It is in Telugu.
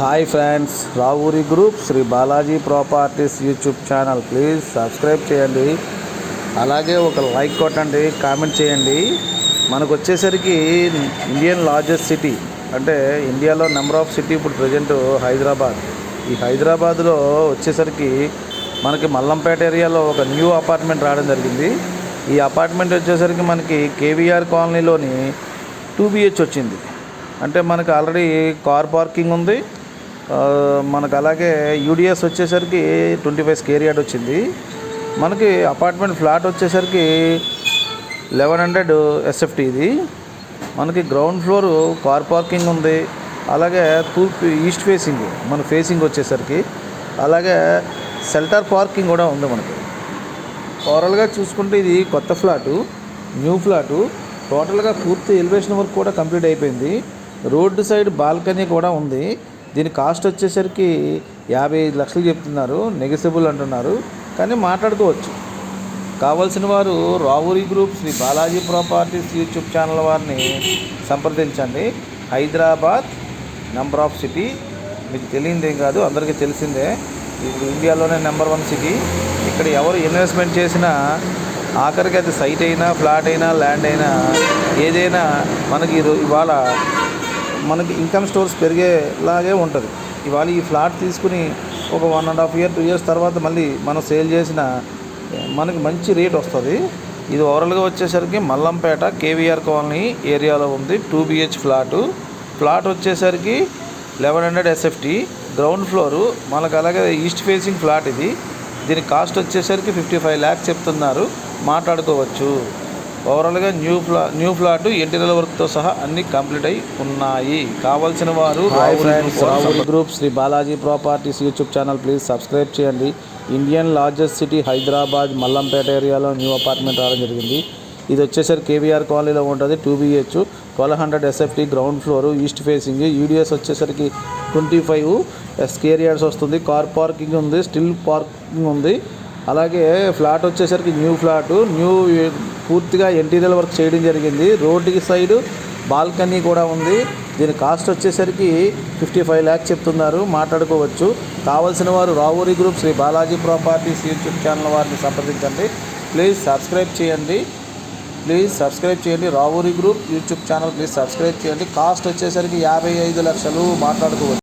Hi friends Ravuri Group Shri Balaji Properties YouTube channel please subscribe చేయండి. అలాగే ఒక లైక్ కొట్టండి కామెంట్ చేయండి. మనకు వచ్చేసరికి ఇండియన్ లార్జెస్ట్ సిటీ అంటే ఇండియాలో నెంబర్ ఆఫ్ సిటీ ఇప్పుడు ప్రజెంట్ హైదరాబాద్. ఈ హైదరాబాద్లో వచ్చేసరికి మనకి మల్లంపేట ఏరియాలో ఒక న్యూ అపార్ట్మెంట్ రావడం జరిగింది. ఈ అపార్ట్మెంట్ వచ్చేసరికి మనకి కేవీఆర్ కాలనీలోని టూ బిహెచ్ వచ్చింది. అంటే మనకు ఆల్రెడీ కార్ పార్కింగ్ ఉంది. మనకు అలాగే యూడిఎస్ వచ్చేసరికి ట్వంటీ ఫైవ్ స్కేర్ యార్డ్ వచ్చింది. మనకి అపార్ట్మెంట్ ఫ్లాట్ వచ్చేసరికి లెవెన్ హండ్రెడ్ ఎస్ఎఫ్టీ ఇది. మనకి గ్రౌండ్ ఫ్లోర్ కార్ పార్కింగ్ ఉంది. అలాగే తూర్పు ఈస్ట్ ఫేసింగ్ మన ఫేసింగ్ వచ్చేసరికి. అలాగే సెల్టర్ పార్కింగ్ కూడా ఉంది మనకి. ఓవరాల్గా చూసుకుంటే ఇది కొత్త ఫ్లాటు న్యూ ఫ్లాటు. టోటల్గా పూర్తి ఎలివేషన్ వర్క్ కూడా కంప్లీట్ అయిపోయింది. రోడ్డు సైడ్ బాల్కనీ కూడా ఉంది. దీని కాస్ట్ వచ్చేసరికి యాభై ఐదు లక్షలు చెప్తున్నారు నెగసిబుల్ అంటున్నారు కానీ మాట్లాడుకోవచ్చు. కావాల్సిన వారు Ravuri Group Shri Balaji Properties YouTube channel వారిని సంప్రదించండి. హైదరాబాద్ నంబర్ ఆఫ్ సిటీ మీకు తెలియదేం కాదు అందరికీ తెలిసిందే. ఇప్పుడు ఇండియాలోనే నెంబర్ వన్ సిటీ ఇక్కడ ఎవరు ఇన్వెస్ట్మెంట్ చేసినా ఆఖరికి అది సైట్ అయినా ఫ్లాట్ అయినా ల్యాండ్ అయినా ఏదైనా మనకి ఇవాళ మనకి ఇన్కమ్ స్టోర్స్ పెరిగేలాగే ఉంటుంది. ఇవాళ ఈ ఫ్లాట్ తీసుకుని ఒక one and half year two years తర్వాత మళ్ళీ మనం సేల్ చేసిన మనకి మంచి రేట్ వస్తుంది. ఇది ఓవరాల్గా వచ్చేసరికి మల్లంపేట కేవీఆర్ కాలనీ ఏరియాలో ఉంది. టూ బిహెచ్ ఫ్లాటు ఫ్లాట్ వచ్చేసరికి eleven hundred SFT ground floor మనకు అలాగే ఈస్ట్ ఫేసింగ్ ఫ్లాట్ ఇది. దీని కాస్ట్ వచ్చేసరికి ఫిఫ్టీ ఫైవ్ ల్యాక్స్ చెప్తున్నారు. మాట్లాడుకోవచ్చు. ఓవరాల్గా న్యూ ఫ్లా న్యూ ఫ్లాట్ ఇంటీరియర్ వర్క్తో సహా అన్ని కంప్లీట్ అయి ఉన్నాయి. కావాల్సిన వారు Group Shri Balaji Properties YouTube channel please subscribe చేయండి. Indian largest city Hyderabad Mallampet ఏరియాలో న్యూ అపార్ట్మెంట్ రావడం జరిగింది. ఇది వచ్చేసరికి కేవీఆర్ కాలనీలో ఉంటుంది two BHK. Twelve hundred SFT ground floor east facing. UDS వచ్చేసరికి ట్వంటీ ఫైవ్. స్కేర్ యార్డ్స్ వస్తుంది కార్ పార్కింగ్ ఉంది స్టిల్ పార్కింగ్ ఉంది. అలాగే ఫ్లాట్ వచ్చేసరికి న్యూ ఫ్లాట్. న్యూ పూర్తిగా ఇంటీరియర్ వర్క్ చేయడం జరిగింది. రోడ్డుకి సైడ్ బాల్కనీ కూడా ఉంది. దీని కాస్ట్ వచ్చేసరికి ఫిఫ్టీ ఫైవ్ ల్యాక్స్ చెప్తున్నారు. మాట్లాడుకోవచ్చు. కావలసిన వారు Ravuri Group Shri Balaji Properties YouTube channel వారిని సంప్రదించండి. ప్లీజ్ సబ్స్క్రైబ్ చేయండి. ప్లీజ్ సబ్స్క్రైబ్ చేయండి. Ravuri Group YouTube channel please subscribe చేయండి. కాస్ట్ వచ్చేసరికి యాభై ఐదు లక్షలు. మాట్లాడుకోవచ్చు.